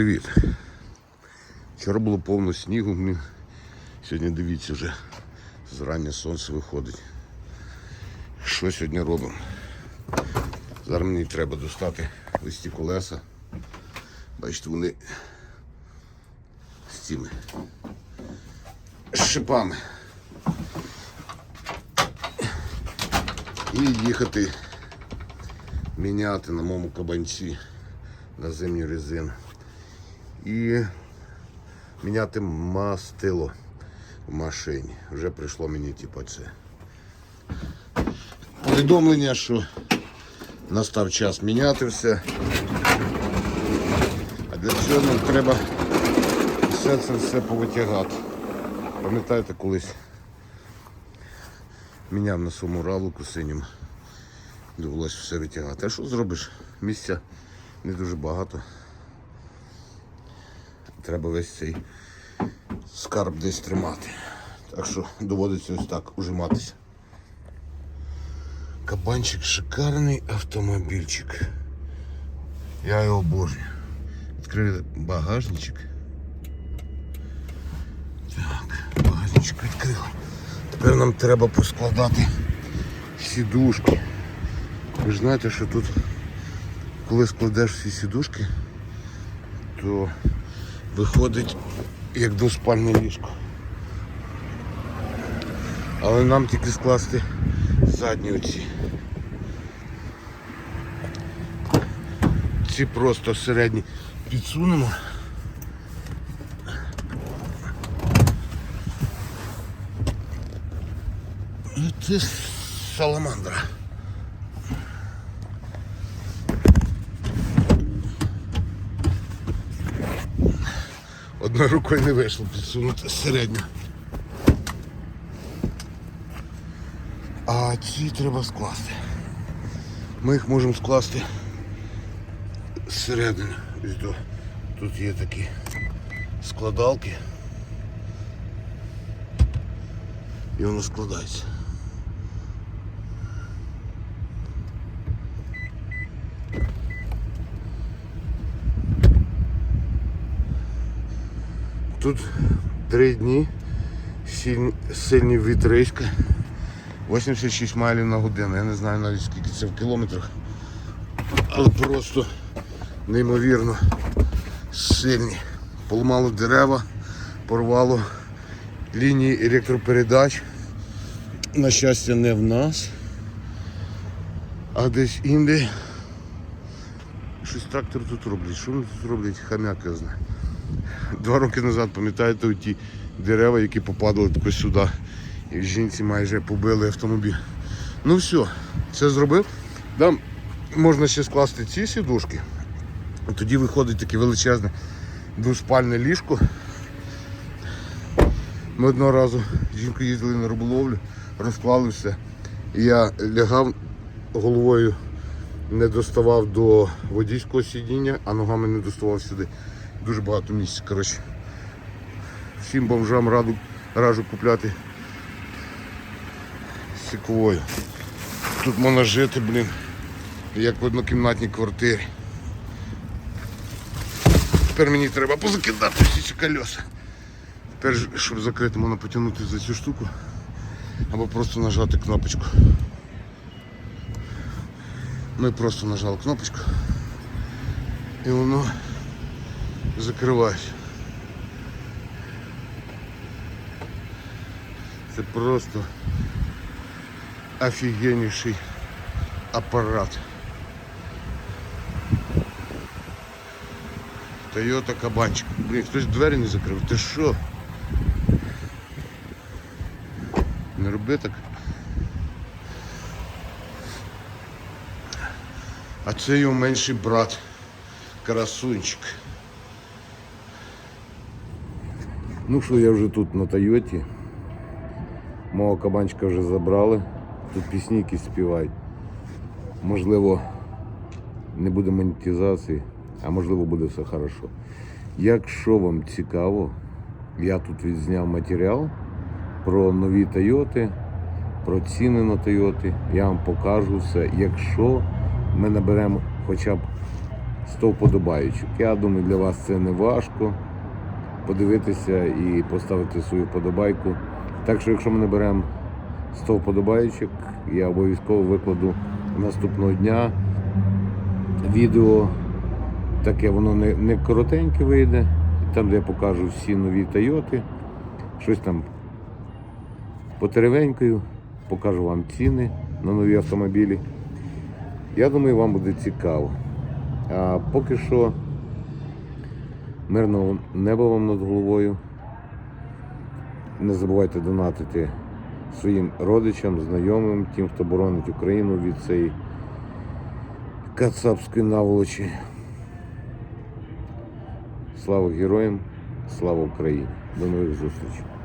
Привіт. Вчора було повно снігу. Сьогодні дивіться вже зрання сонце виходить. Що сьогодні робимо? Зараз мені треба достати листі колеса. Бачите, вони з цими шипами. І їхати міняти на моєму кабанці на зимню резину. І міняти мастило в машині. Вже прийшло мені типу це. Повідомлення, що настав час міняти все. А для цього нам треба все це все повитягати. Пам'ятаєте, колись міняв на своєму равлику синім. Довелося все витягати. А що зробиш? Місця не дуже багато. Треба весь цей скарб десь тримати. Так що доводиться ось так ужиматися. Кабанчик шикарний автомобільчик. Я його обожнюю. Відкрили багажничок. Так, багажничок відкрили. Тепер нам треба поскладати сідушки. Ви ж знаєте, що тут, коли складеш всі сідушки, то виходить як двоспальне ліжко. Але нам тільки скласти задні оці. Ці просто середні підсунемо. І це саламандра. Одною рукою не вийшло підсунути середньо. А ці треба скласти. Ми їх можемо скласти зсередини. Тут є такі складалки. І воно складається. Тут три дні сильні, сильні вітриська. 86 майлів на годину. Я не знаю навіть скільки це в кілометрах. Але просто неймовірно сильні. Поламало дерева, порвало лінії електропередач. На щастя, не в нас, а десь інде. Щось трактор тут роблять. Що вони тут роблять? Хам'як я знаю. Два роки назад, пам'ятаєте, ті дерева, які попадали тако сюди. І жінці майже побили автомобіль. Ну все, це зробив. Там можна ще скласти ці сідушки. Тоді виходить таке величезне двоспальне ліжко. Ми одного разу з жінкою їздили на риболовлю, розклали все. Я лягав головою, не доставав до водійського сидіння, а ногами не доставав сюди. Дуже багато місця. Коротше. Всім бомжам раду, раджу купляти сіквою. Тут можна жити, блін, як в однокімнатній квартирі. Тепер мені треба позакидати всі ці колеса. Тепер, щоб закрити, можна потягнути за цю штуку або просто нажати кнопочку. Ми просто нажали кнопочку і воно закривається. Це просто офігенніший апарат. Тойота кабанчик. Блін, хтось двері не закрив. Ти що? Не роби так. А це його менший брат. Красунчик. Ну що, я вже тут на Тойоті. Мого кабанчика вже забрали. Тут пісні якісь співають. Можливо, не буде монетизації, а можливо буде все хорошо. Якщо вам цікаво, я тут відзняв матеріал про нові Тойоти, про ціни на Тойоти. Я вам покажу все. Якщо ми наберемо хоча б 100 вподобайочок. Я думаю, для вас це не важко подивитися і поставити свою вподобайку. Так що, якщо ми наберемо 100 вподобайочок, я обов'язково викладу наступного дня відео. Таке воно не, не коротеньке вийде. Там, де я покажу всі нові Тойоти, щось там потеревенькою, покажу вам ціни на нові автомобілі. Я думаю, вам буде цікаво. А поки що мирного неба вам над головою. Не забувайте донатити своїм родичам, знайомим, тим, хто боронить Україну від цієї кацапської наволочі. Слава героям, слава Україні. До нових зустрічей.